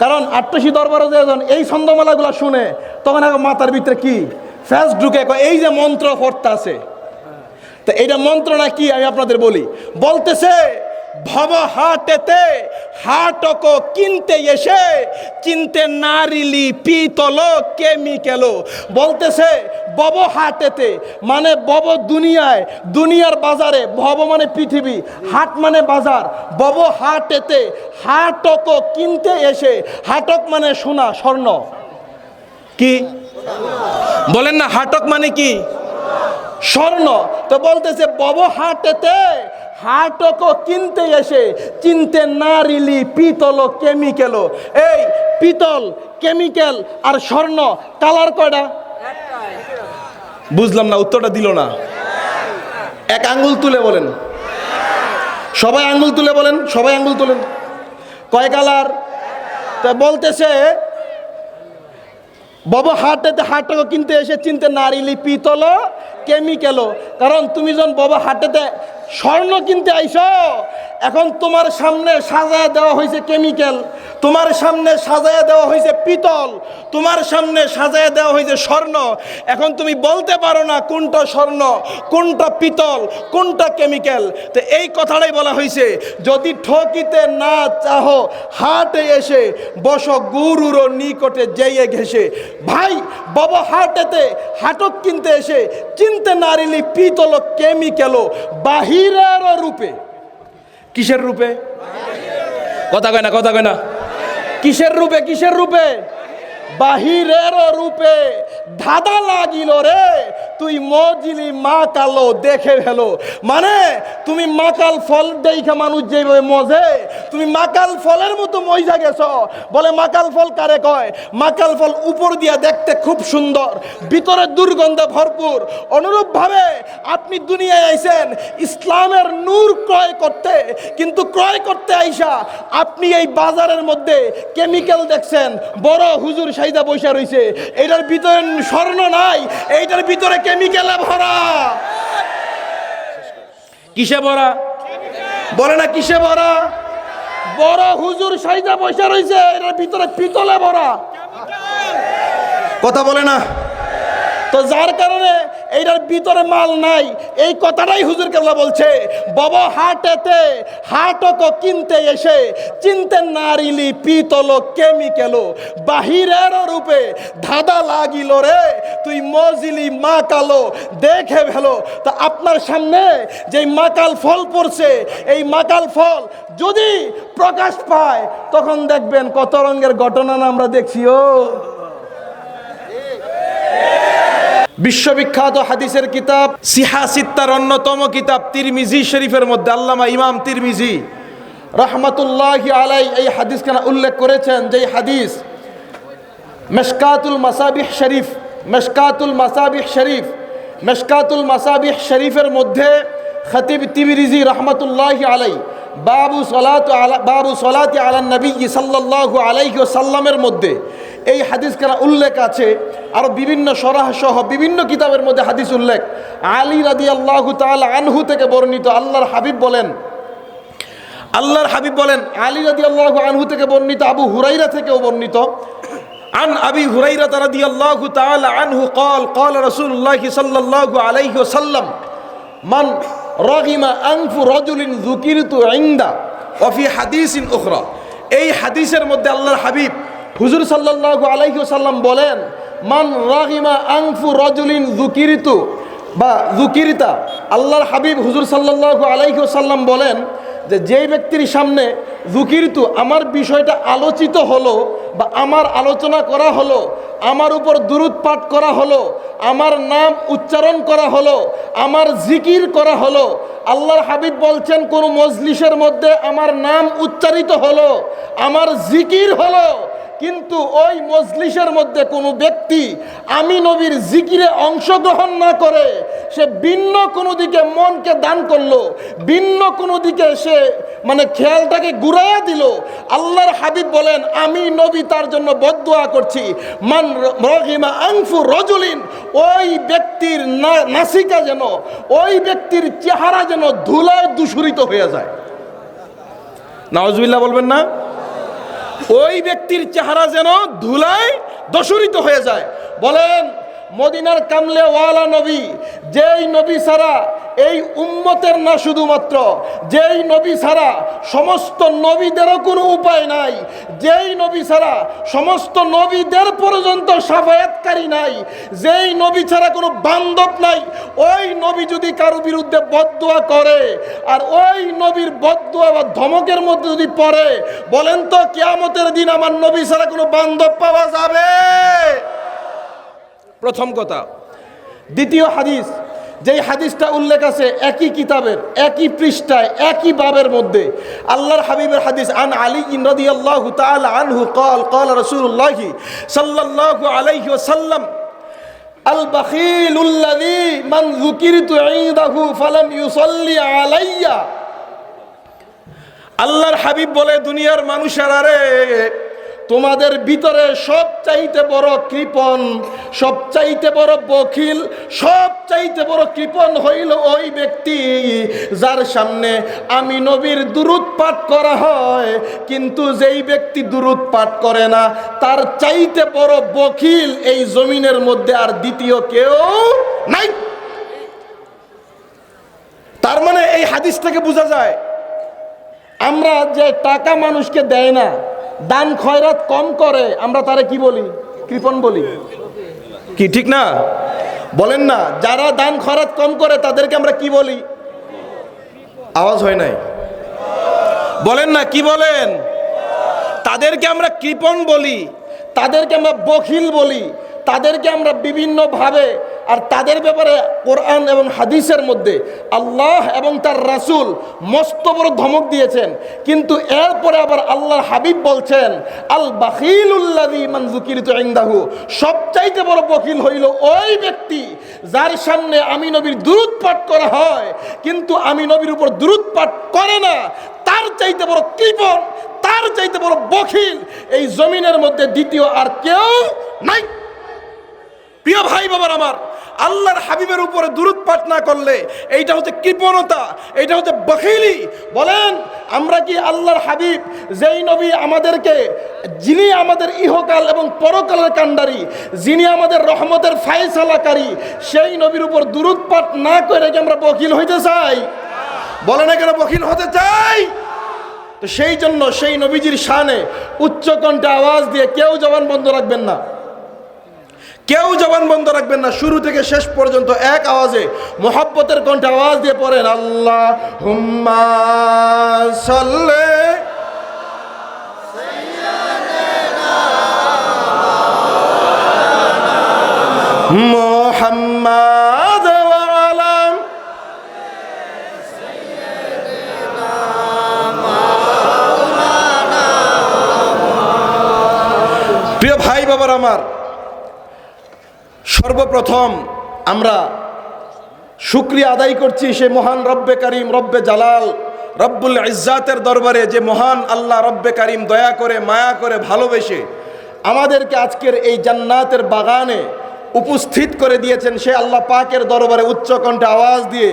কারণ আট্টসী দরবারে যখন এই ছন্দমালাগুলো শুনে, তখন এখন মাথার ভিতরে কি? ফ্যাস ঢুকে এই যে মন্ত্র পড়তে আছে তো এইটা মন্ত্র না কি? আমি আপনাদের বলি, বলতেছে ভব হাটেতে হাটক কিনতে এসে চিনতে নারিলি পিতল কেমিক্যাল বলতেছে বব হাটেতে মানে বব দুনিয়ায়, দুনিয়ার বাজারে, ভব মানে পৃথিবী, হাট মানে বাজার। বব হাটেতে হাটক কিনতে এসে, হাটক মানে সোনা, স্বর্ণ। কি? বলেন না, হাটক মানে কি? স্বর্ণ। তো বলতেছে বব হাটেতে হাটক কিনতে এসে চিনতে না রিলি পিতল কেমিক্যাল। এই পিতল, কেমিক্যাল আর স্বর্ণ, কালার কয়টা? বুঝলাম না, উত্তরটা দিল না। এক আঙ্গুল তুলে বলেন। সবাই আঙ্গুল তুলে বলেন, সবাই আঙ্গুল তুলেন। কয় কালার? তা বলতেছে, বাবা হাটেতে হাটকে কিনতে এসে চিনতে নারিলি পিতল কেমিক্যাল। কারণ তুমি যখন বাবা হাটেতে স্বর্ণ কিনতে আইস। এখন তোমার সামনে সাজায় দেওয়া হয়েছে কেমিক্যাল, তোমার সামনে সাজায় দেওয়া হয়েছে পিতল, তোমার সামনে সাজায় দেওয়া হয়েছে স্বর্ণ। এখন তুমি বলতে পারো না কোনটা স্বর্ণ, কোনটা পিতল, কোনটা কেমিক্যাল। তো এই কথাটাই বলা হয়েছে, যদি ঠকিতে না চাহো, হাটে এসে বস গুরুর নিকটে যেয়ে ঘেসে ভাই, বাবা হাটেতে হাটক কিনতে এসে চিনতে নারিলি পিতল কেমিক্যাল বাহিরের রূপে। কিসের রূপে? কথা কয় না, কথা কয় না। কিসের রূপে কিসের রূপে? বাহিরের রূপে। ধাঁধা লাগিল রে। তুই মজিলি মা কালো দেখে ফেলো। মানে তুমি মাকাল ফল দেখে মানুষ যেভাবে মজে, তুমি মাকাল ফলের মতো মজা গেছ। বলে, মাকাল ফল কারে কয়? মাকাল ফল উপর দিয়া দেখতে খুব সুন্দর, ভিতরে দুর্গন্ধে ভরপুর। অনুরূপভাবে আপনি দুনিয়ায় আইছেন, ইসলামের নূর ক্রয় করতে। কিন্তু ক্রয় করতে আইসা আপনি এই বাজারের মধ্যে কেমিক্যাল দেখছেন, বড় হুজুর সাইদা বৈশা রইছে। এটার ভিতরে স্বর্ণ নাই, এইটার ভিতরে কেমিক্যালে ভরা? কিসে ভরা? বলে না কিসে ভরা? বড় হুজুর সাইজা পয়সা রয়েছে এটার ভিতরে পিতলে ভরা। কথা বলে না। তো যার কারণে এইটার ভিতরে মাল নাই। এই কথাটাই হুজুর কেবলা বলছে। বাবা হাটেতে হাটক কিনতে এসে চিনতে নারিলি পিতল কেমিক্যাল বাহিরের রূপে ধাঁধা লাগিল রে। তুই মজিলি মা কালো দেখে ভেলো তা আপনার সামনে যেই মাকাল ফল পড়ছে, এই মাকাল ফল যদি প্রকাশ পায়, তখন দেখবেন কত রঙের ঘটনা আমরা দেখছি ও। বিশ্ববিখ্যাত হাদিসের কিতাব, সিহা সিত্তার অন্যতম কিতাব, তিরমিজি শরীফের মধ্যে আল্লামা ইমাম তিরমিজি রহমতুল্লাহ আলাই এই হাদিসখানা উল্লেখ করেছেন যেই হাদিস, মেশকাতুল মাসাবিহ শরীফ, মেশকাতুল মাসাবিহ শরীফ, মেশকাতুল মাসাবিহ শরীফের মধ্যে খতিব তিবিরিজি রহমতুল্লাহ আলাই বাবু সলাত বাবু সলাত আলা নবী সাল্লাল্লাহু আলাইহি সাল্লামের মধ্যে এই হাদিস কেনা উল্লেখ আছে আর বিভিন্ন সরাহ সহ বিভিন্ন কিতাবের মধ্যে হাদিস উল্লেখ আলী রাদি আল্লাহ তাল আনহু থেকে বর্ণিত আল্লাহর হাবিব বলেন আল্লাহর হাবিব বলেন আলী রাদি আল্লাহ আনহু থেকে বর্ণিত আবু হুরাইরা থেকেও বর্ণিত عن أبي هريرة رضي الله تعالى عنه قال قال رسول الله صلى الله عليه وسلم من رغم أنف رجل ذكرت عنده وفي حديث أخرى এই হাদিসের মধ্যে আল্লাহর হাবিব হুজুর সাল্লাল্লাহু আলাইহি ওয়াসাল্লাম বলেন, মান রাগিমা আনফু রজুলিন যুকিরিতু বা যুকিরিতা, আল্লাহর হাবিব হুজুর সাল্লাল্লাহু আলাইহি ওয়াসাল্লাম বলেন যে, যেই ব্যক্তির সামনে যুকিরিতু আমার বিষয়টা আলোচিত হলো বা আমার আলোচনা করা হলো, আমার উপর দুরুদ পাঠ করা হলো, আমার নাম উচ্চারণ করা হলো, আমার জিকির করা হলো, আল্লাহর হাবিব বলছেন কোন মজলিসের মধ্যে আমার নাম উচ্চারিত হলো, আমার জিকির হলো কিন্তু ওই মজলিসের মধ্যে কোনো ব্যক্তি আমি নবীর জিকিরে অংশগ্রহণ না করে সে ভিন্ন কোনো দিকে মনকে দান করল, ভিন্ন কোনো দিকে সে মানে খেয়ালটাকে ঘুরাইয়া দিল। আল্লাহর হাবিব বলেন, আমি নবী তার জন্য বদুয়া করছি। মান রহিমা আংফু রজুলিন। ওই ব্যক্তির নাসিকা যেন, ওই ব্যক্তির চেহারা যেন ধুলায় দূষরিত হয়ে যায়। নওয়াজবিল্লাহ বলবেন না? ওই ব্যক্তির চেহারা যেন ধুলায় দশরিত হয়ে যায়। বলেন মদিনার কামলে ওয়ালা নবী, যেই নবী ছাড়া এই উম্মতের না শুধুমাত্র, যেই নবী ছাড়া সমস্ত নবীদেরও কোনো উপায় নাই, যেই নবী ছাড়া সমস্ত নবীদের পর্যন্ত সাফায়াতকারী নাই, যেই নবী ছাড়া কোনো বান্ধব নাই, ওই নবী যদি কারও বিরুদ্ধে বদদোয়া করে, আর ওই নবীর বদদোয়া বা ধমকের মধ্যে যদি পড়ে, বলেন তো কেয়ামতের দিন আমার নবী ছাড়া কোনো বান্ধব পাওয়া যাবে? প্রথম কথা। দ্বিতীয় হাদিস, যেই হাদিসটা উল্লেখ আছে, একই কিতাবের, একই পৃষ্ঠায়, একই বাবের মধ্যে। আল্লাহর হাবিবের হাদিস, আন আলী ইনদি আল্লাহ আনহু কল কল রসুল্লাহি সাল্লাহ আলাইহি সাল্লাম আল বাখিল উল্লাদি মান যুকিরতু ইনদাহু ফালাম ইউসাল্লি আলাইয়া। আল্লাহর হাবিব বলে, দুনিয়ার মানুষের আরে তোমাদের ভিতরে সব চাইতে বড় কৃপণ সব চাইতে বড় বখিল সব চাইতে বড় কৃপণ হইল ওই ব্যক্তি যার সামনে আমি নবীর দুরুদ পাঠ করা হয়। কিন্তু যেই ব্যক্তি দুরুদ পাঠ করে না, তার চাইতে বড় বখিল এই জমিনের মধ্যে আর দ্বিতীয় কেউ নাই। তার মানে এই হাদিস থেকে বোঝা যায়, আমরা যে টাকা মানুষকে দেয় না দান খয়রাত কম করে, আমরা তারে কি বলি? কৃপণ বলি। কি ঠিক না? বলেন না, যারা দান খয়রাত কম করে, তাদেরকে আমরা কি বলি? আওয়াজ হয় নাই। বলেন না, কি বলেন? তাদেরকে আমরা কৃপণ বলি, তাদেরকে আমরা বখিল বলি, তাদেরকে আমরা বিভিন্নভাবে আর তাদের ব্যাপারে কোরআন এবং হাদিসের মধ্যে আল্লাহ এবং তার রাসূল মস্ত বড় ধমক দিয়েছেন। কিন্তু এরপরে আবার আল্লাহর হাবিব বলছেন, আল ইনদাহু। সবচাইতে বড় বকিল হইল ওই ব্যক্তি যার সামনে আমি নবীর দুরূদ পাঠ করা হয়, কিন্তু আমি নবীর উপর দুরূদ পাঠ করে না। তার চাইতে বড় কৃপণ, তার চাইতে বড় বখিল এই জমিনের মধ্যে দ্বিতীয় আর কেউ নাই। প্রিয় ভাই বাবার আমার, আল্লাহর হাবিবের উপরে দূরত পাঠ না করলে এইটা হচ্ছে কৃপণতা, এইটা হচ্ছে বখিলি। বলেন, আমরা কি আল্লাহর হাবিব, যেই নবী আমাদেরকে, যিনি আমাদের ইহকাল এবং পরকালের কাণ্ডারি, যিনি আমাদের রহমতের ফায়সালাকারী, সেই নবীর উপর দূরত পাঠ না করে কি আমরা বকিল হইতে চাই? বলে না কেন বকিল হতে চাই? তো সেই জন্য সেই নবীজির শানে উচ্চকণ্ঠে আওয়াজ দিয়ে কেউ জবান বন্ধ রাখবেন না। কেউ জবান বন্ধ রাখবেন না। শুরু থেকে শেষ পর্যন্ত এক আওয়াজে মোহাব্বতের কণ্ঠে আওয়াজ দিয়ে পড়েন আল্লাহ হুম্মা সাল্লে প্রিয় ভাই বাবার আমার সর্বপ্রথম আমরা শুক্রিয়া আদায় করছি সে মহান রব্বে করিম, রব্বে জালাল, রব্বুল ইজ্জাতের দরবারে যে মহান আল্লাহ রব্বে করিম দয়া করে, মায়া করে, ভালোবেসে আমাদেরকে আজকের এই জান্নাতের বাগানে উপস্থিত করে দিয়েছেন সে আল্লাহ পাকের দরবারে উচ্চকণ্ঠে আওয়াজ দিয়ে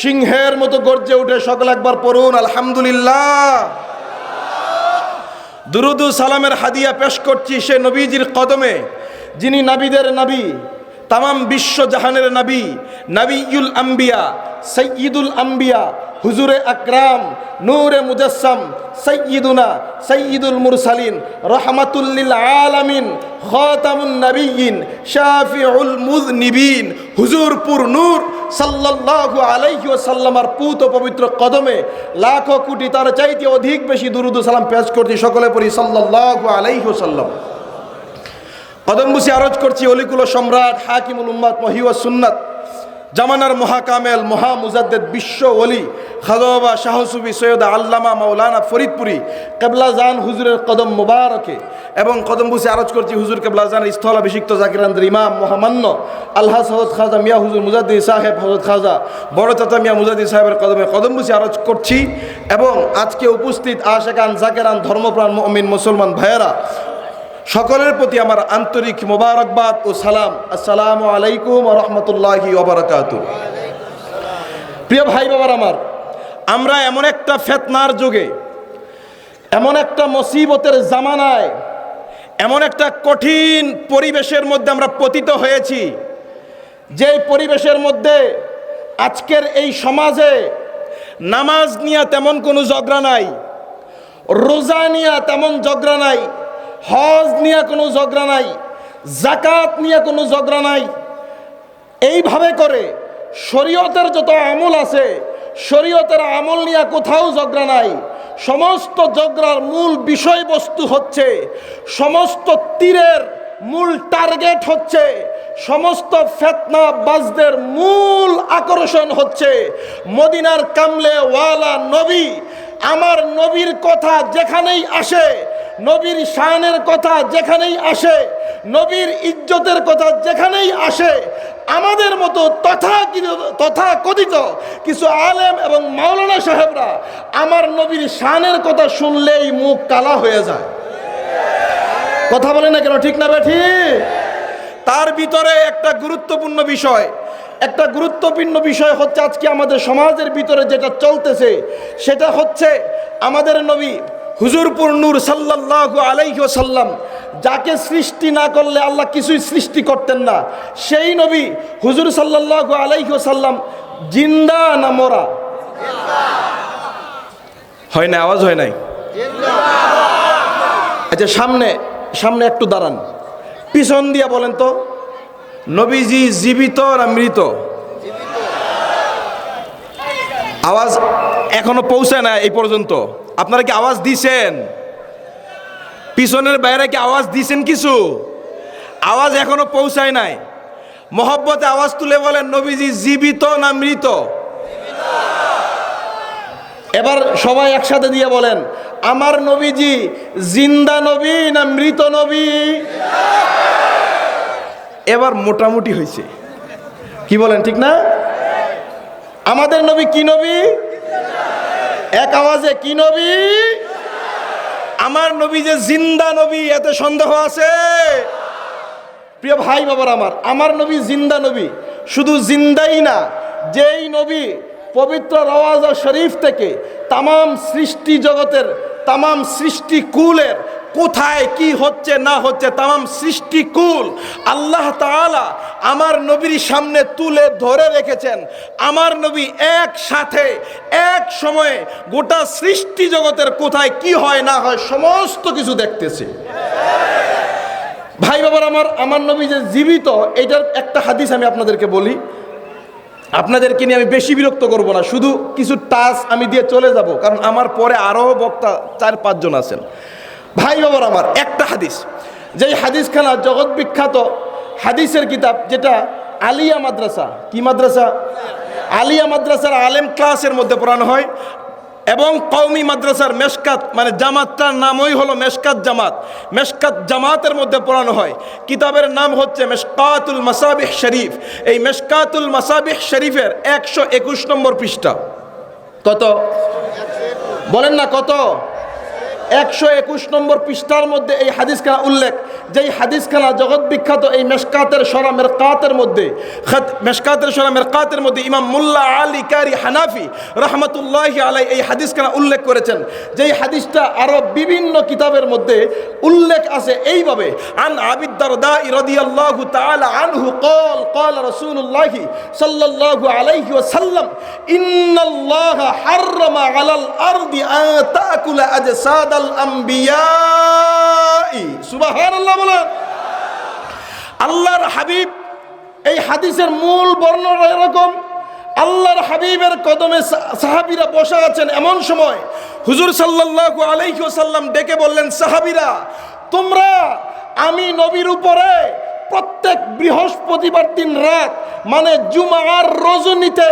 সিংহের মতো গর্জে উঠে সকল একবার পড়ুন, আলহামদুলিল্লাহ। দুরুদু সালামের হাদিয়া পেশ করছি সে নবীজির কদমে, যিনি নাবিদের নাবি তামাম বিশ্ব জাহানের নাবি, নাবিউল আম্বিয়া, সৈয়দুল আম্বিয়া, হুজুরে আকরাম, নূরে মুজাসসাম, সৈয়দুনা, সৈয়দুল মুরসালিন রহমাতুল্লিল আলামিন, খাতামুন নবিয়িন শাফিউল মুযনিবিন, হুজুরপুর নূর সাল্লাল্লাহু আলাইহি ওয়াসাল্লামার পুত পবিত্র কদমে লাখো কোটি তার চাইতে অধিক বেশি দুরুদ সালাম পেশ করছি সকলে পড়ি সাল্লাল্লাহু আলাইহি ওয়াসাল্লাম। কদম বুসি আরজ করছি অলিকুল সম্রাট হাকিমুল উম্মাদ মহিউয়া সুন্নাত। জামানার মহাকামেল, মহা মুজাদ্দেদ বিশ্ব অলি খাদবা শাহসুবি সৈয়দ আল্লামা মাওলানা ফরিদপুরি, কেবলা জান হুজুরের কদম মুবারকে এবং কদম বুসি আরজ করছি হুজুর জানের স্থলাভিষিক্ত জাকিরান্দ্র ইমাম মহামান্য আল্লাহ সহদ খাজা মিয়া হুজুর মুজাদ্দি সাহেব হজরত খাজা বড় চাচা মিয়া মুজাদ্দি সাহেবের কদমে কদম বুসি আরজ করছি এবং আজকে উপস্থিত আশেকান জাকেরান ধর্মপ্রাণ মমিন মুসলমান ভাইয়েরা সকলের প্রতি আমার আন্তরিক মোবারকবাদ ও সালাম। আসসালামু আলাইকুম রহমতুল্লাহি প্রিয় ভাই বাবার আমার, আমরা এমন একটা ফেতনার যুগে, এমন একটা মুসিবতের জামানায়, এমন একটা কঠিন পরিবেশের মধ্যে আমরা পতিত হয়েছি যে পরিবেশের মধ্যে আজকের এই সমাজে নামাজ নিয়ে তেমন কোনো ঝগড়া নাই, রোজা নিয়ে তেমন ঝগড়া নাই হজ নিয়ে কোনো ঝগড়া নাই জাকাত নিয়ে কোনো ঝগড়া নাই। এইভাবে করে শরীয়তের যত আমল আছে, শরীয়তের আমল নিয়ে কোথাও ঝগড়া নাই। সমস্ত ঝগড়ার মূল বিষয়বস্তু হচ্ছে, সমস্ত তীরের মূল টার্গেট হচ্ছে সমস্ত ফেতনা বাজদের মূল আকর্ষণ হচ্ছে মদিনার কামলে ওয়ালা নবী। আমার নবীর কথা যেখানেই আসে, নবীর শানের কথা যেখানেই আসে, নবীর ইজ্জতের কথা যেখানেই আসে, আমাদের মতো তথা তথা কথিত কিছু আলেম এবং মাওলানা সাহেবরা আমার নবীর শানের কথা শুনলেই মুখ কালা হয়ে যায়। কথা বলে না কেন? ঠিক না বেঠি তার ভিতরে একটা গুরুত্বপূর্ণ বিষয়। একটা গুরুত্বপূর্ণ বিষয় হচ্ছে আজকে আমাদের সমাজের ভিতরে যেটা চলতেছে, সেটা হচ্ছে আমাদের নবী হুজুরপুর নূর সাল্লাল্লাহু আলাইহি সাল্লাম যাকে সৃষ্টি না করলে আল্লাহ কিছুই সৃষ্টি করতেন না, সেই নবী হুজুর সাল্লাল্লাহু আলাইহি সাল্লাম জিন্দা না মরা? হয় না আওয়াজ হয় নাই? আচ্ছা সামনে সামনে একটু দাঁড়ান। পিছন দিয়ে বলেন তো, নবীজি জীবিত না মৃত? আওয়াজ এখনও পৌঁছায় না এই পর্যন্ত। আপনারা কি আওয়াজ দিছেন? পিছনের বাইরে কি আওয়াজ দিছেন কিছু? আওয়াজ এখনও পৌঁছায় নাই। মহব্বতে আওয়াজ তুলে বলেন, নবীজি জীবিত না মৃত? এবার সবাই একসাথে দিয়ে বলেন, আমার নবীজি জিন্দা নবী না মৃত নবী? এবার মোটামুটি হয়েছে। কি বলেন, ঠিক না? আমাদের নবী কি নবী? এক আওয়াজে, কি নবী? আমার নবী যে জিন্দা নবী, এতে সন্দেহ আছে? প্রিয় ভাই বাবার আমার আমার নবী জিন্দা নবী, শুধু জিন্দাই না, যেই নবী পবিত্র রওয়াজা শরীফ থেকে তামাম সৃষ্টি জগতের, তামাম সৃষ্টি কুলের কোথায় কি হচ্ছে না হচ্ছে, তামাম সৃষ্টি কুল আল্লাহ তাআলা আমার নবীর সামনে তুলে ধরে রেখেছেন। আমার নবী একসাথে, এক সময়ে গোটা সৃষ্টি জগতের কোথায় কি হয় না হয় সমস্ত কিছু দেখতেছে। ভাই বাবার আমার আমার নবী যে জীবিত, এটার একটা হাদিস আমি আপনাদেরকে বলি। আপনাদেরকে নিয়ে আমি বেশি বিরক্ত করব না। শুধু কিছু টাচ আমি দিয়ে চলে যাব, কারণ আমার পরে আরও বক্তা চার, পাঁচজন আছেন। ভাই বাবার আমার, একটা হাদিস। যেই হাদিসখানা জগৎ বিখ্যাত হাদিসের কিতাব, যেটা আলিয়া মাদ্রাসা। কি মাদ্রাসা? আলিয়া মাদ্রাসার আলেম ক্লাসের মধ্যে পড়ানো হয়। এবং কৌমি মাদ্রাসার মেশকাত মানে জামাতটার নামই হলো মেশকাত জামাত। মেশকাত জামাতের মধ্যে পড়ানো হয়। কিতাবের নাম হচ্ছে মেশকাতুল মাসাবিহ শরীফ। এই মেশকাতুল মাসাবিহ শরীফের একশো একুশ নম্বর পৃষ্ঠা। কত? বলেন না কত? একশো একুশ নম্বর পৃষ্ঠার মধ্যে এই হাদিসখানা উল্লেখ যেই হাদিসখানা জগৎ বিখ্যাত এই মেশকাতের সরা মেরকাতের মধ্যে খত মেশকাতের সরা মেরকাতের মধ্যে ইমাম মুল্লা আলী কারি হানাফি রহমতুল্লাহ আলাই এই হাদিসখানা উল্লেখ করেছেন যেই হাদিসটা আরও বিভিন্ন কিতাবের মধ্যে উল্লেখ আছে এইভাবে আন আবিদ দারদা রাদিয়াল্লাহু তাআলা আনহু قال قال رسول الله صلى الله عليه وسلم إن الله حرم على الأرض أن تأكل أجساد আল্লাহর হাবিব, এই হাদিসের মূল বর্ণনা এরকম। আল্লাহর হাবিবের কদমে সাহাবিরা বসা আছেন এমন সময়। হুজুর সাল্লাহ আলাইহি ডেকে বললেন, সাহাবিরা, তোমরা আমি নবীর উপরে প্রত্যেক বৃহস্পতিবার দিন রাত মানে জুমার রজনীতে,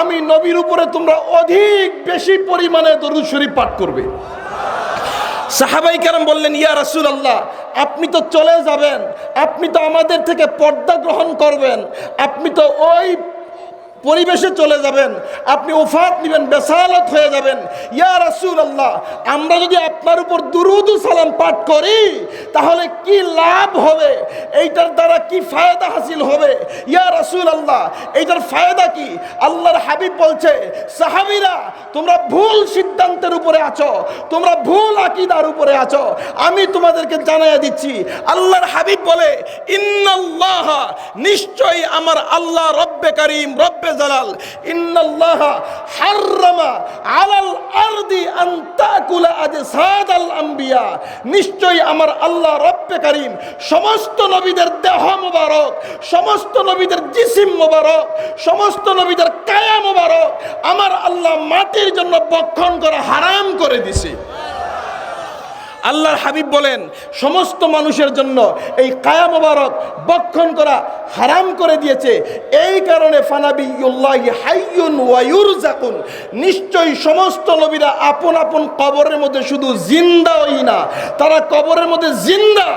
আমি নবীর উপরে তোমরা অধিক বেশি পরিমাণে দরুদ শরীফ পাঠ করবে। সাহাবাই কারাম বললেন, ইয়া রাসুল আল্লাহ আপনি তো চলে যাবেন, আপনি তো আমাদের থেকে পর্দা গ্রহণ করবেন, আপনি তো ওই পরিবেশে চলে যাবেন, আপনি ওফাত নিবেন, বেসালত হয়ে যাবেন। ইয়া রাসূল আল্লাহ আমরা যদি আপনার উপর দুরুদ সালাম পাঠ করি, তাহলে কি লাভ হবে? এইটার দ্বারা কি ফায়দা হাসিল হবে? ইয়া রাসূল আল্লাহ এইটার ফায়দা কি? আল্লাহর হাবিব বলছে, সাহাবীরা, তোমরা ভুল সিদ্ধান্তের উপরে আছো, তোমরা ভুল আকিদার উপরে আছো। আমি তোমাদেরকে জানাইয়া দিচ্ছি, আল্লাহর হাবিব বলে, ইন্নাল্লাহ, নিশ্চয়ই আমার আল্লাহ রব্বে করিম, রব্বে জালাল ইন্নাল্লাহ হাররামা আলাল আরদি আন তাকুলা নিশ্চয়ই আমার আল্লাহ রব্বে করিম সমস্ত নবীদের দেহ মোবারক, সমস্ত নবীদের জিসিম মোবারক, সমস্ত নবীদের কায়া মোবারক আমার আল্লাহ মাটির জন্য বক্ষণ করা হারাম করে দিছে। আল্লাহর হাবিব বলেন, সমস্ত মানুষের জন্য এই কায়া মোবারক বক্ষণ করা হারাম করে দিয়েছে। এই কারণে ফানাবিউল্লাহি হাইয়ুন নিশ্চয়ই সমস্ত নবীরা আপন আপন কবরের মধ্যে শুধু জিন্দা জিন্দাই না, তারা কবরের মধ্যে জিন্দা,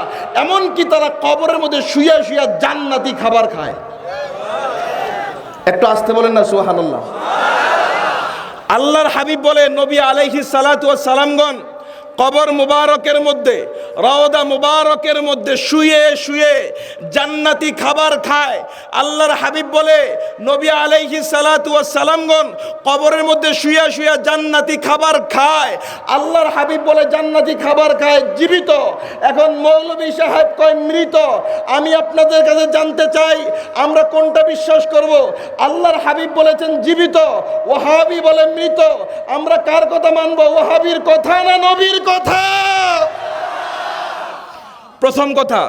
এমনকি তারা কবরের মধ্যে শুয়া শুয়া জান্নাতি খাবার খায়। একটু আসতে বলেন না, সুবহানাল্লাহ। আল্লাহর হাবিব বলে, নবী আলাইহি সালাতু সালামগণ কবর মুবারকের মধ্যে, রওদা মুবারকের মধ্যে শুয়ে শুয়ে জান্নাতি খাবার খায়। আল্লাহর হাবিব বলে, নবী আলাইহি সালাতু সালামগণ কবরের মধ্যে শুয়ে শুয়ে জান্নাতি খাবার খায়। আল্লাহর হাবিব বলে, জান্নাতি খাবার খায় জীবিত। এখন মৌলভী সাহেব কয়, মৃত। আমি আপনাদের কাছে জানতে চাই, আমরা কোনটা বিশ্বাস করব? আল্লাহর হাবিব বলেছেন, জীবিত। ওহাবি বলে, মৃত। আমরা কার কথা মানবো? ওহাবির কথা না নবীর কথা প্রথম কথা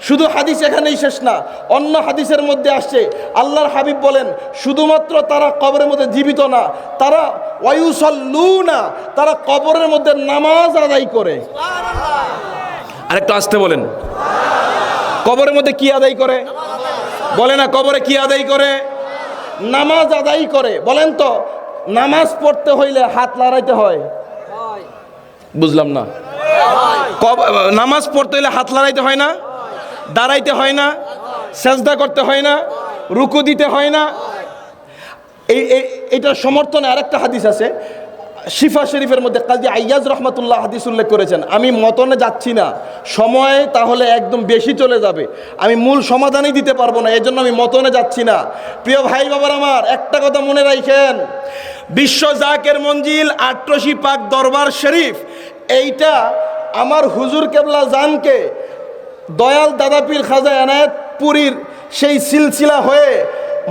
শুধু হাদিস এখানেই শেষ না অন্য হাদিসের মধ্যে আসছে আল্লাহর হাবিব বলেন শুধুমাত্র তারা কবরের মধ্যে জীবিত না তারা ওয়ুসল্লু না তারা কবরের মধ্যে নামাজ আদায় করে। আরেকটু আসতে বলেন। কবরের মধ্যে কি আদায় করে? বলে না কবরে কি আদায় করে? নামাজ আদায় করে। বলেন তো নামাজ পড়তে হইলে হাত লড়াইতে হয়। বুঝলাম না। নামাজ পড়তে হলে হাত লড়াইতে হয় না, দাঁড়াইতে হয় না, সেজদা করতে হয় না, রুকু দিতে হয় না। এই এইটার সমর্থনে আরেকটা হাদিস আছে। শিফা শরীফের মধ্যে কাজী আইয়াজ রহমতুল্লাহ হাদিস উল্লেখ করেছেন, আমি মতনে যাচ্ছি না। সময় তাহলে একদম বেশি চলে যাবে। আমি মূল সমাধানই দিতে পারব না, এজন্য আমি মতনে যাচ্ছি না। প্রিয় ভাই বাবার আমার, একটা কথা মনে রাখেন, বিশ্ব জাকের মঞ্জিল আট্রসি পাক দরবার শরীফ, এইটা আমার হুজুর কেবলা জানকে দয়াল দাদাপীর খাজা এনায়েত পুরীর সেই সিলসিলা হয়ে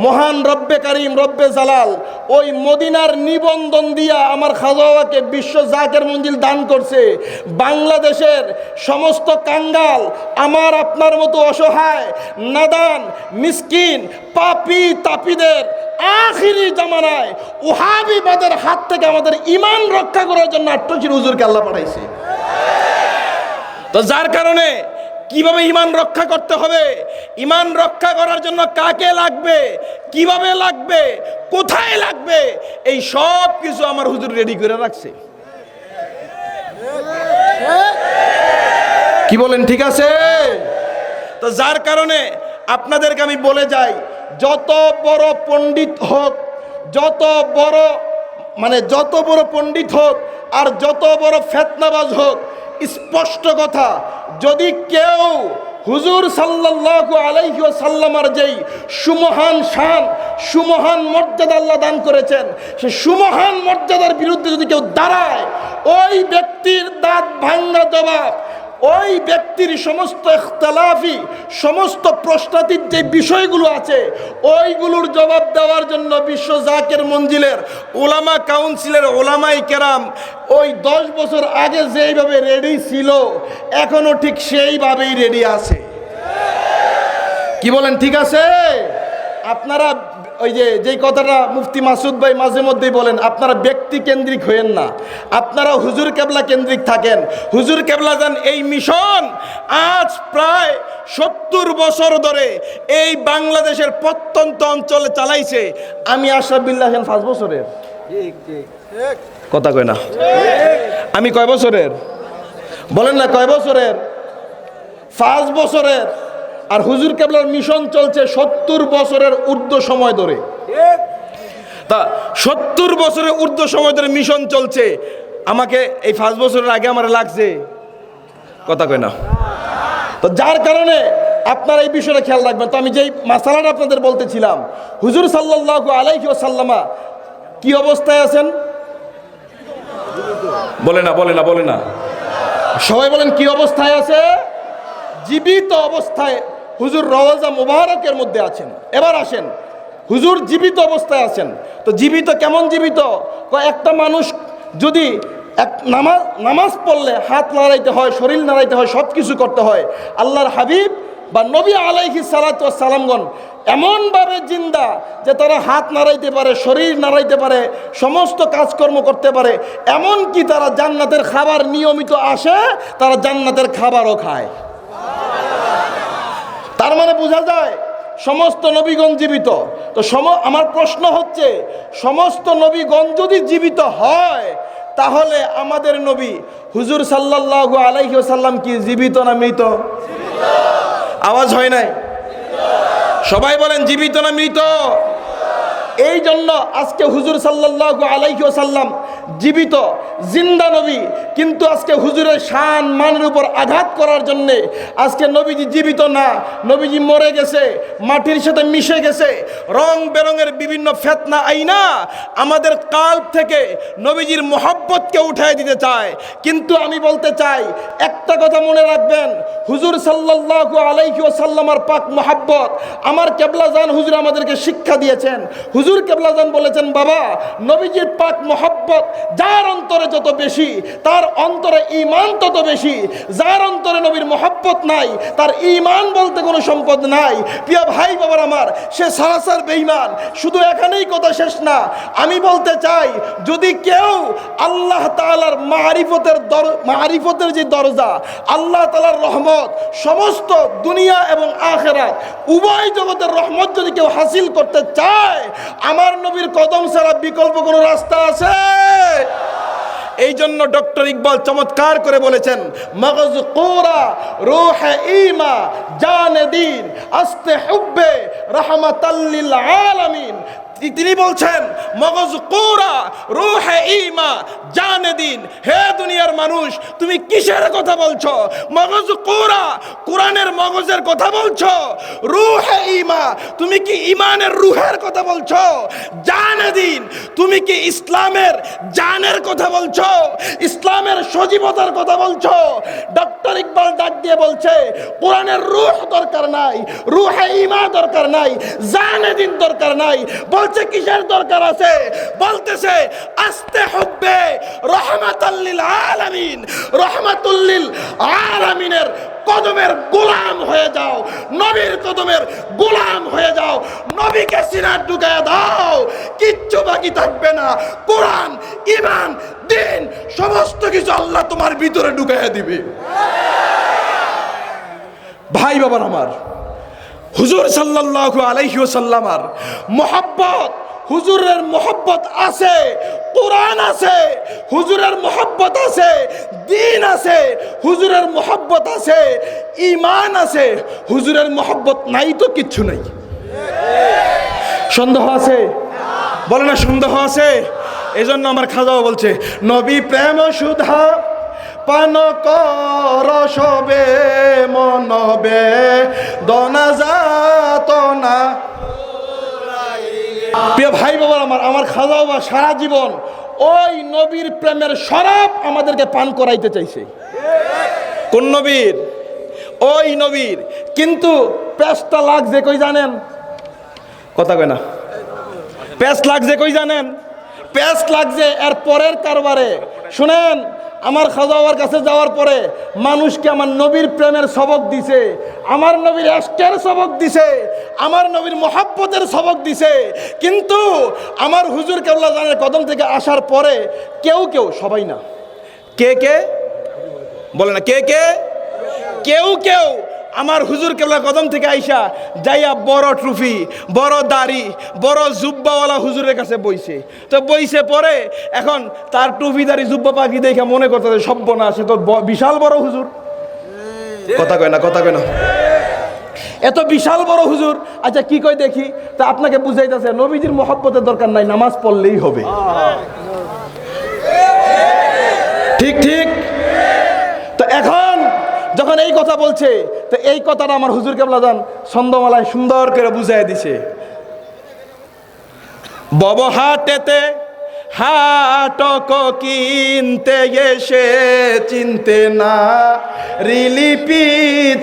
মহান রব্বে কারিম, রব্বে জালাল, ওই মদিনার নিবন্ধন দিয়া আমার খাজাওয়াকে বিশ্ব জাকের মঞ্জিল দান করছে। বাংলাদেশের সমস্ত কাঙ্গাল আমার আপনার মতো অসহায়, নাদান, মিসকিন, পাপি, তাপিদের আখিরি জামানায় ওহাবিবাদের হাত থেকে আমাদের ইমান রক্ষা করার জন্য আট্টচির হুজুরকে আল্লাহ পাঠাইছে। তো যার কারণে কীভাবে ইমান রক্ষা করতে হবে? ইমান রক্ষা করার জন্য কাকে লাগবে? কীভাবে লাগবে? কোথায় লাগবে? এই সব কিছু আমার হুজুর রেডি করে রাখছে। কি বলেন, ঠিক আছে? তো যার কারণে আপনাদেরকে আমি বলে যাই, যত বড় পণ্ডিত হোক, যত বড় মানে যত বড় পণ্ডিত হোক আর যত বড় ফেতনাবাজ হোক, স্পষ্ট কথা যদি কেউ হুজুর সাল্লাহ আলাইহি সাল্লামার যেই সুমহান শান, সুমহান মর্যাদা আল্লাহ দান করেছেন, সে সুমহান মর্যাদার বিরুদ্ধে যদি কেউ দাঁড়ায়, ওই ব্যক্তির দাঁত ভাঙ্গা জবাব ওই ব্যক্তির সমস্ত ইখতলাফি, সমস্ত প্রশ্নাতীত যে বিষয়গুলো আছে, ওইগুলোর জবাব দেওয়ার জন্য বিশ্ব জাকের মঞ্জিলের ওলামা কাউন্সিলের ওলামাই কেরাম ওই দশ বছর আগে যেইভাবে রেডি ছিল এখনও ঠিক সেইভাবেই রেডি আছে। কি বলেন, ঠিক আছে? আপনারা ওই যে, যেই কথাটা মুফতি মাসুদ ভাই মাঝে মধ্যেই বলেন, আপনারা ব্যক্তি কেন্দ্রিক হয়েন না। আপনারা হুজুর কেবলা কেন্দ্রিক থাকেন। হুজুর কেবলা যান এই মিশন আজ প্রায় সত্তর বছর ধরে এই বাংলাদেশের প্রত্যন্ত অঞ্চলে চালাইছে। আমি আশরাফিল্লাহ হেন পাঁচ বছরের। কথা কয় না? আমি কয় বছরের? বলেন না কয় বছরের? পাঁচ বছরের। আর হুজুর কেবলার মিশন চলছে সত্তর বছরের ঊর্ধ্ব সময় ধরে। তা সত্তর বছরের ঊর্ধ্ব সময় ধরে মিশন চলছে। আমাকে এই পাঁচ বছরের আগে আমার লাগছে। কথা কয় না। তো যার কারণে আপনারা এই বিষয়টা খেয়াল রাখবেন। তো আমি যেই মাসালাটা আপনাদের বলতেছিলাম, হুজুর সাল্লাল্লাহু আলাইহি ওয়াসাল্লামা কি অবস্থায় আছেন? বলে না বলে না বলে না। সবাই বলেন কি অবস্থায় আছে? জীবিত অবস্থায় হুজুর রওয়াজা মুবারকের মধ্যে আছেন। এবার আসেন, হুজুর জীবিত অবস্থায় আছেন। তো জীবিত কেমন জীবিত? একটা মানুষ যদি এক নামাজ নামাজ পড়লে হাত নাড়াইতে হয়, শরীর নাড়াইতে হয় সব কিছু করতে হয়, আল্লাহর হাবিব বা নবী আলাইহি সালাতু সালামগণ এমনভাবে জিন্দা যে তারা হাত নাড়াইতে পারে, শরীর নাড়াইতে পারে, সমস্ত কাজকর্ম করতে পারে এমন কি তারা জান্নাতের খাবার নিয়মিত আসে, তারা জান্নাতের খাবারও খায়। তার মানে বোঝা যায় সমস্ত নবীগণ জীবিত। তো সম, আমার প্রশ্ন হচ্ছে, সমস্ত নবীগণ যদি জীবিত হয়, তাহলে আমাদের নবী হুজুর সাল্লাল্লাহু আলাইহি সাল্লাম কি জীবিত না মৃত? আওয়াজ হয় নাই? সবাই বলেন, জীবিত না মৃত? এই জন্য আজকে হুজুর সাল্লাল্লাহু আলাইহি সাল্লাম জীবিত, জিন্দা নবী। কিন্তু আজকে হুজুরের শান মানের উপর আঘাত করার জন্য আজকে নবীজি জীবিত না। নবীজি মরে গেছে, মাটির সাথে মিশে গেছে, রং বেরঙের বিভিন্ন ফেতনা আইনা আমাদের কাল থেকে নবীজির মোহাব্বতকে উঠায় দিতে চায়। কিন্তু আমি বলতে চাই, একটা কথা মনে রাখবেন, হুজুর সাল্লাল্লাহু আলাইহি ওয়াসাল্লামার পাক মোহাব্বত, আমার কেবলাজান হুজুর আমাদেরকে শিক্ষা দিয়েছেন। হুজুর কেবলাজান বলেছেন, বাবা, নবীজির পাক মোহাব্বত যার অন্তরে যত বেশি, তার অন্তরে ঈমান তত বেশি। যার অন্তরে নবীর মোহাব্বত নাই, তার ঈমান বলতে কোনো সম্পদ নাই। প্রিয় ভাই বাবার আমার, সে সারাসার বেঈমান, শুধু এখানেই কথা শেষ না। আমি বলতে চাই, যদি কেউ আল্লাহ তাআলার মারিফতের দর, মারিফতের যে দরজা, আল্লাহ তালার রহমত, সমস্ত দুনিয়া এবং আখেরাত উভয় জগতের রহমত যদি কেউ হাসিল করতে চায়, আমার নবীর কদম ছাড়া বিকল্প কোনো রাস্তা আছে? good. এই জন্য ডক্টর ইকবাল চমৎকার করে বলেছেন, মগজ কোরা, রোহ ইমা জান দিন, আস্তে হুব্বে রহমাতাল্লিল আলামিন। তিনি বলছেন, মগজ কোরা, রুহে ইমা জানে দিন। হে দুনিয়ার মানুষ, তুমি কিসের কথা বলছো? মগজ কোরা, কোরআনের মগজের কথা বলছো? রুহে ইমা তুমি কি ইমানের রুহের কথা বলছো? জানে দিন। তুমি কি ইসলামের জানের কথা বলছো? ইসলামের সজীবতার কথা বলছো? ডক্টর ইকবাল ডাক দিয়ে বলছে, কোরআনের রুহ দরকার নাই, রুহে ইমা দরকার নাই, জানে দিন দরকার নাই। বলছে, কিসের দরকার আছে? বলতেছে, আস্তে হব্বে রহমাতাল্লিল আলামিন রহমাতুল্লিল আলামিনের কদমের গোলাম হয়ে যাও। নবীর কদমের গোলাম হয়ে যাও। নবীকে সিনার ঢুকায় দাও। কিচ্ছু বাকি থাকবে না। কোরআন ইমান দিন, সমস্ত কিছু আল্লাহ তোমার ভিতরে ঢুকাইয়া দিবে। ভাই বাবার আমার, হুজুর সাল্লাল্লাহু আলাইহি ওয়াসাল্লামার মোহাব্বত, হুজুরের মোহাব্বত আছে। কোরআন আছে, হুজুরের মোহাব্বত আছে, দিন আছে, হুজুরের মোহাব্বত আছে ইমান আছে, হুজুরের মোহাব্বত নাই তো কিচ্ছু নাই। সন্দেহ আছে? বলে না সন্দেহ আছে? এই জন্য আমার খাজাও বলছে, নবী প্রেম সুধা পান কর সবে মনবে, দনা যাত না প্রিয় ভাই বাবার আমার আমার খাজা বাবা সারা জীবন ওই নবীর প্রেমের শরাব আমাদেরকে পান করাইতে চাইছে। কোন নবীর? ওই নবীর। কিন্তু পেস্টটা লাগছে কই জানেন? কথা কয় না। পেস্ট লাগছে কই জানেন? পেস্ট লাগছে এর পরের কারবারে। শুনেন আমার খাজা বাবার কাছে যাওয়ার পরে মানুষকে আমার নবীর প্রেমের সবক দিছে, আমার নবীর এস্টের সবক দিছে, আমার নবীর মহাব্বতের সবক দিছে। কিন্তু আমার হুজুর কেউলা জানের কদম থেকে আসার পরে কেউ কেউ, সবাই না। কে কে? বলে না, কে কে? কেউ কেউ। আমার হুজুর কেবলা কদম থেকে আইসা যাইয়া বড় ট্রফি বড় দাড়ি বড় জুব্বাওয়ালা হুজুরের কাছে বইছে। তো বইছে পরে এখন তার টুপি দাড়ি জুব্বা পাখি দেখে মনে করতে সভ্য না সে তো বিশাল বড় হুজুর। কথা কয় না কথা কয় না। এত বিশাল বড় হুজুর। আচ্ছা কি কয় দেখি? তা আপনাকে বুঝাইতেছে নবীজির মহব্বতের দরকার নাই নামাজ পড়লেই হবে। ঠিক ঠিক। তো এখন যখন এই কথা বলছে, তো এই কথাটা আমার হুজুর কেবলা যান ছন্দমালায় সুন্দর করে বুঝাই দিছে। ববহাটেতে হাটক কিনতে এসে চিনতে না, রিলিপি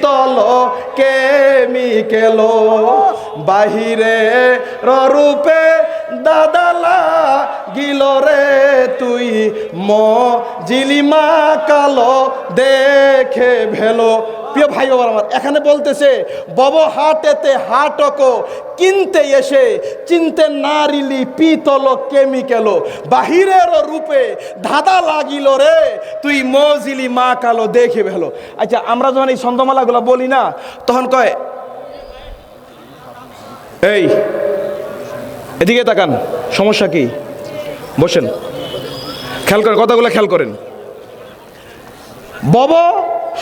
তল কেমিকেলো, বাহিরে রূপে দাদালা গিল রে তুই ম জিলিমা কালো দেখে ভেলো। প্রিয় ভাই বাবার আমার, এখানে বলতেছে, বব হাটেতে হাটক, কিনতে এসে চিনতে না রিলি পিতল কেমিক্যাল। বাহিরের রূপে ধাঁধা লাগিল রে তুই, মজিলি মা কালো দেখে ভেলো। আচ্ছা আমরা যখন এই ছন্দমালাগুলো বলি না, তখন কয়, এই এদিকে তাকান, সমস্যা কি? বসেন। খেয়াল করেন, কথাগুলো খেয়াল করেন। বব,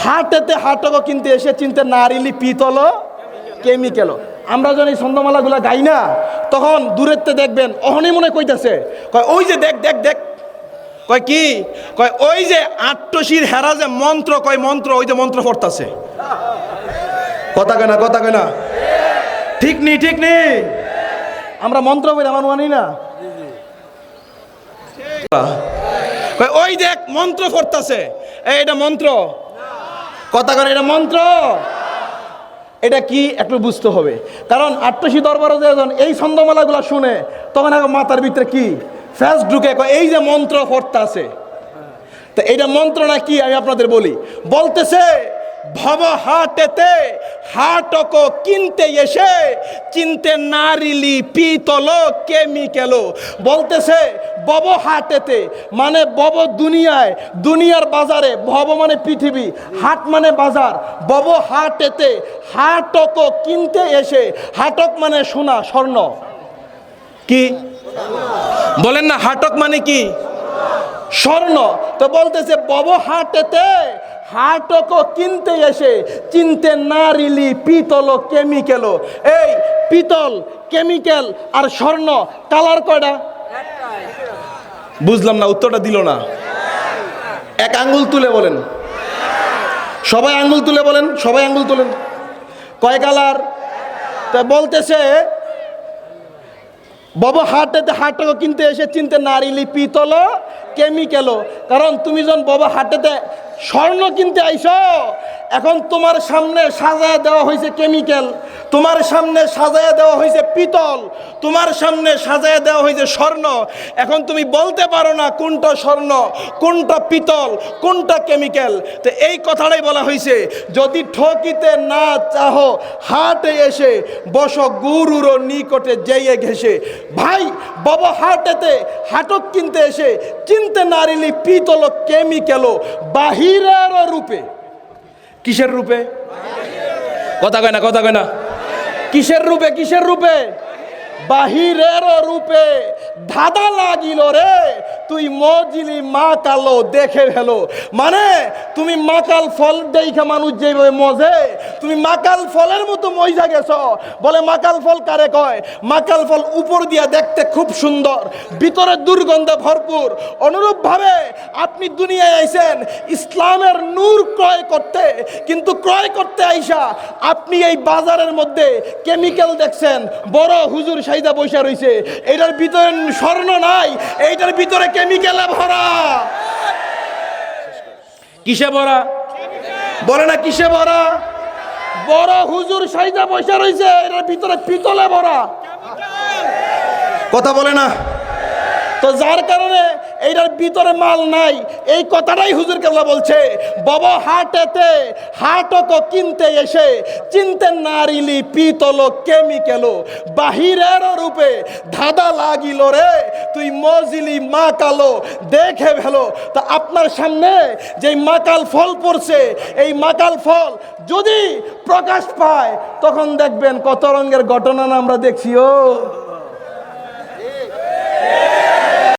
হাটেতে হাটক কিনতে এসে চিনতে নারিলি পিতল, কেমিক্যাল। আমরা যখন এই ছন্দমালাগুলো গাই না, তখন দূরেতে দেখবেন, অহনি মনে কইতাছে, কয়, ওই যে দেখ দেখ দেখ। কয়, কি? কয়, ওই যে আট্টশির হেরা যে মন্ত্র, কয়, মন্ত্র, ওই যে মন্ত্র পড়তাছে। কথা কেনা কথা কেনা ঠিক নি, ঠিক নেই আমরা মন্ত্র বলি আমার মানি না। ওই দেখ মন্ত্র পড়তাছে এটা মন্ত্র। কথা করে এটা মন্ত্র। এটা কি একটু বুঝতে হবে। কারণ আট্টসী দরবারও যখন এই ছন্দমালাগুলো শুনে তখন এখন মাথার ভিতরে কি? ফ্যাস ঢুকে কয়, এই যে মন্ত্র পড়তাছে। তো এটা মন্ত্র না কি আমি আপনাদের বলি। বলতেছে ভব হাটেতে হাটক কিনতে এসে চিনতে নারিলি পিতল কেমিক্যাল বলতেছে বব হাটেতে মানে বব দুনিয়ায়, দুনিয়ার বাজারে, ভব মানে পৃথিবী, হাট মানে বাজার। বব হাটেতে হাটক কিনতে এসে, হাটক মানে সোনা, স্বর্ণ। কি? বলেন না, হাটক মানে কি? স্বর্ণ। তো বলতেছে বব হাটেতে হাটক কিনতে এসে চিনতে না রিলি পিতল কেমিক্যাল। এই পিতল, কেমিক্যাল আর স্বর্ণ কালার কয়টা? বুঝলাম না, উত্তরটা দিল না। এক আঙ্গুল তুলে বলেন। সবাই আঙ্গুল তুলে বলেন, সবাই আঙ্গুল তুলেন। কয় কালার? তা বলতেছে, বাবা হাটেতে হাটকে কিনতে এসে চিনতে নারিলি পিতল কেমিক্যাল কারণ তুমি যখন বাবা হাটেতে স্বর্ণ কিনতে আইছো এখন তোমার সামনে সাজায় দেওয়া হয়েছে কেমিক্যাল তোমার সামনে সাজায় দেওয়া হয়েছে পিতল, তোমার সামনে সাজায় দেওয়া হয়েছে স্বর্ণ। এখন তুমি বলতে পারো না কোনটা স্বর্ণ, কোনটা পিতল, কোনটা কেমিক্যাল তো এই কথাটাই বলা হয়েছে, যদি ঠকিতে না চাহো, হাটে এসে বস গুরুর নিকটে যেয়ে ঘেসে ভাই, বাবা হাটেতে হাটক কিনতে এসে চিনতে নারিলি পিতল কেমিক্যাল বাহিরের রূপে। কিসের রূপে? কথা কয় না, কথা কয় না। কিসের রূপে কিসের রূপে? বাহিরের রূপে। ধাঁধা লাগিল রে তুই মজিলি মা কালো দেখে ফেলো। মানে তুমি মাকাল ফল দেখা মানুষ যেভাবে মজে, তুমি মাকাল ফলের মতো মজা গেছ। বলে মাকাল ফল কারে কয়? মাকাল ফল উপর দিয়া দেখতে খুব সুন্দর, ভিতরে দুর্গন্ধে ভরপুর। অনুরূপভাবে আপনি দুনিয়ায় আইসেন ইসলামের নূর কিন্তু ক্রয় করতে আইসা আপনি এই বাজারের মধ্যে কেমিক্যাল দেখছেন বড় হুজুর সাইদা বৈশা রইছে। এটার ভিতরে স্বর্ণ নাই এইটার ভিতরে কেমিক্যালে ভরা কিসে ভরা? বলে না কিসে ভরা? বড় হুজুর সাইদা বৈশা রইছে এটার ভিতরে পিতলে ভরা। কথা বলে না। তো যার কারণে এইটার ভিতরে মাল নাই। এই কথাটাই হুজুর কেবলা বলছে। বাবা হাটেতে হাটক কিনতে এসে, চিনতে নারিলি পিতল কেমিক্যাল বাহিরের রূপে ধাঁধা লাগিল রে। তুই মজিলি মা কালো দেখে ভেলো তা আপনার সামনে যেই মাকাল ফল পড়ছে, এই মাকাল ফল যদি প্রকাশ পায়, তখন দেখবেন কত রঙের ঘটনা আমরা দেখছি, ও।